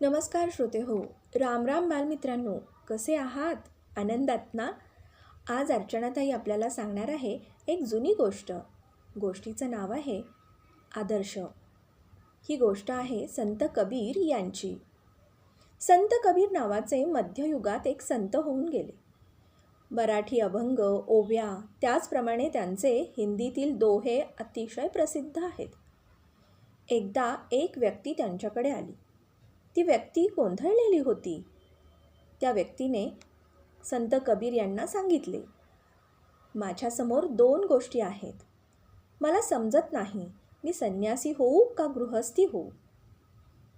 नमस्कार श्रोते हो राम राम बालमित्रांनो कसे आहात? आनंदात ना? आज अर्चनाताई आपल्याला सांगणार आहे एक जुनी गोष्ट. गोष्टीचं नाव आहे आदर्श. ही गोष्ट आहे संत कबीर यांची. संत कबीर नावाचे मध्ययुगात एक संत होऊन गेले. मराठी अभंग ओव्या त्याचप्रमाणे त्यांचे हिंदीतील दोहे अतिशय प्रसिद्ध आहेत. एकदा एक व्यक्ती त्यांच्याकडे आली. ती व्यक्ती गोंधळलेली होती. त्या व्यक्तीने संत कबीर यांना सांगितले माझ्यासमोर दोन गोष्टी आहेत. मला समजत नाही मी संन्यासी होऊ का गृहस्थी होऊ?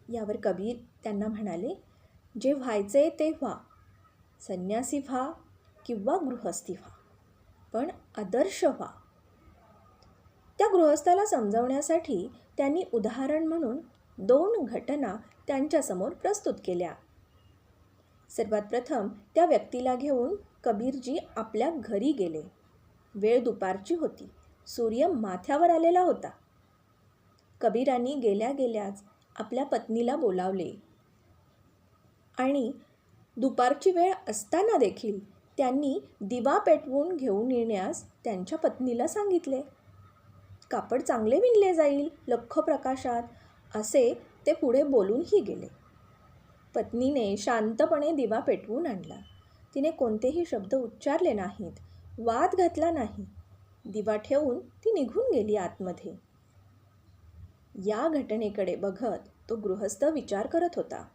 यावर कबीर त्यांना म्हणाले जे व्हायचे ते व्हा संन्यासी व्हा किंवा गृहस्थी व्हा पण आदर्श व्हा. त्या गृहस्थाला समजवण्यासाठी त्यांनी उदाहरण म्हणून दोन घटना त्यांच्यासमोर प्रस्तुत केल्या. सर्वात प्रथम त्या व्यक्तीला घेऊन कबीरजी आपल्या घरी गेले. वेळ दुपारची होती. सूर्य माथ्यावर आलेला होता. कबीरांनी गेल्या गेल्याच आपल्या पत्नीला बोलावले. आणि दुपारची वेळ असताना देखील त्यांनी दिवा पेटवून घेऊन येण्यास त्यांच्या पत्नीला सांगितले. कापड चांगले विणले जाईल लख्ख प्रकाशात असे ते पुढे बोलूनही गेले. पत्नीने शांतपणे दिवा पेटवून आणला. तिने कोणतेही शब्द उच्चारले नाहीत वाद घातला नाही. दिवा ठेवून ती निघून गेली आतमध्ये. या घटनेकडे बघत तो गृहस्थ विचार करत होता.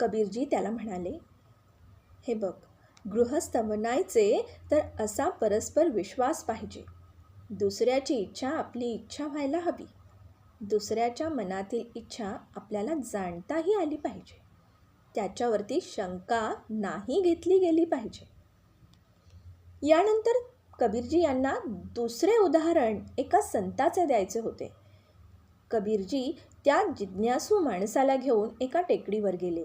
कबीरजी त्याला म्हणाले हे बघ गृहस्थ बनायचे तर असा परस्पर विश्वास पाहिजे. दुसऱ्याची इच्छा आपली इच्छा व्हायला हवी. दुसऱ्याच्या मनातील इच्छा आपल्याला जाणताही आली पाहिजे. त्याच्यावरती शंका नाही घेतली गेली पाहिजे. यानंतर कबीरजी यांना दुसरे उदाहरण एका संताचे द्यायचे होते. कबीरजी त्या जिज्ञासू माणसाला घेऊन एका टेकडीवर गेले.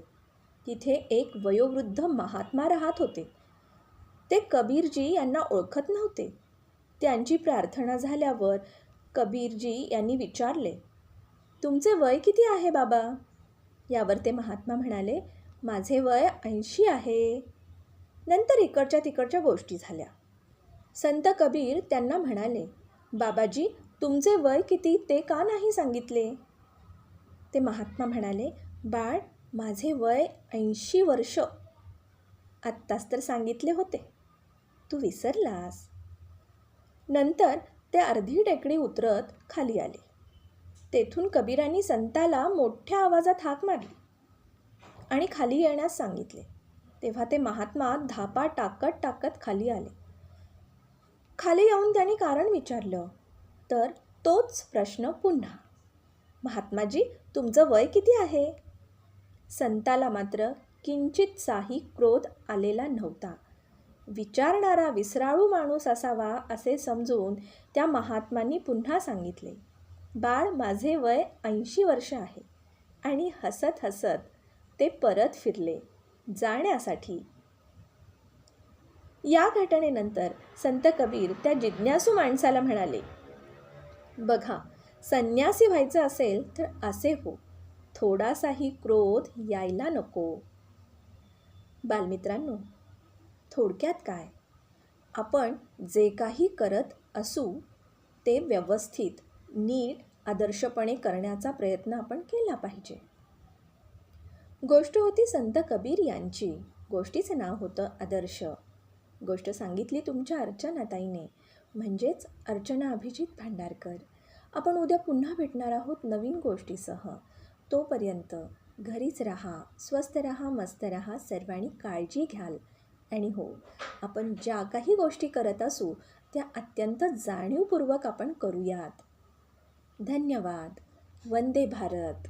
तिथे एक वयोवृद्ध महात्मा राहत होते. ते कबीरजी यांना ओळखत नव्हते. त्यांची प्रार्थना झाल्यावर कबीरजी यांनी विचारले तुमचे वय किती आहे बाबा? यावर ते महात्मा म्हणाले माझे वय ऐंशी आहे. नंतर इकडच्या तिकडच्या गोष्टी झाल्या. संत कबीर त्यांना म्हणाले बाबाजी तुमचे वय किती ते का नाही सांगितले? ते महात्मा म्हणाले बाळ माझे वय ऐंशी वर्ष. आत्ताच तर सांगितले होते. तू विसरलास. नंतर ते अर्धी टेकडी उतरत खाली आले. तेथून कबीरांनी संताला मोठ्या आवाजात हाक मारली आणि खाली येण्यास सांगितले. तेव्हा ते महात्मा धापा टाकत टाकत खाली आले. खाली येऊन त्यांनी कारण विचारलं. तर तोच प्रश्न पुन्हा. महात्माजी तुमचं वय किती आहे? संताला मात्र किंचितसाही क्रोध आलेला नव्हता. विचारणारा विसराळू माणूस असावा असे समजून त्या महात्मांनी पुन्हा सांगितले बाळ माझे वय ऐंशी वर्ष आहे आणि हसत हसत ते परत फिरले जाण्यासाठी. या घटनेनंतर संत कबीर त्या जिज्ञासू माणसाला म्हणाले बघा संन्यासी व्हायचं असेल तर असे हो थोडासाही क्रोध यायला नको. बालमित्रांनो थोडक्यात काय? आपण जे काही करत असू ते व्यवस्थित नीट आदर्शपणे करण्याचा प्रयत्न आपण केला पाहिजे. गोष्ट होती संत कबीर यांची. गोष्टीचं नाव होतं आदर्श. गोष्ट सांगितली तुमच्या अर्चनाताईने म्हणजेच अर्चना अभिजित भांडारकर. आपण उद्या पुन्हा भेटणार आहोत नवीन गोष्टीसह. तोपर्यंत घरीच राहा स्वस्त राहा मस्त राहा सर्वांनी काळजी घ्याल. आणि हो आपण ज्या काही गोष्टी करत असू त्या अत्यंत जाणीवपूर्वक आपण करूयात. धन्यवाद. वंदे भारत.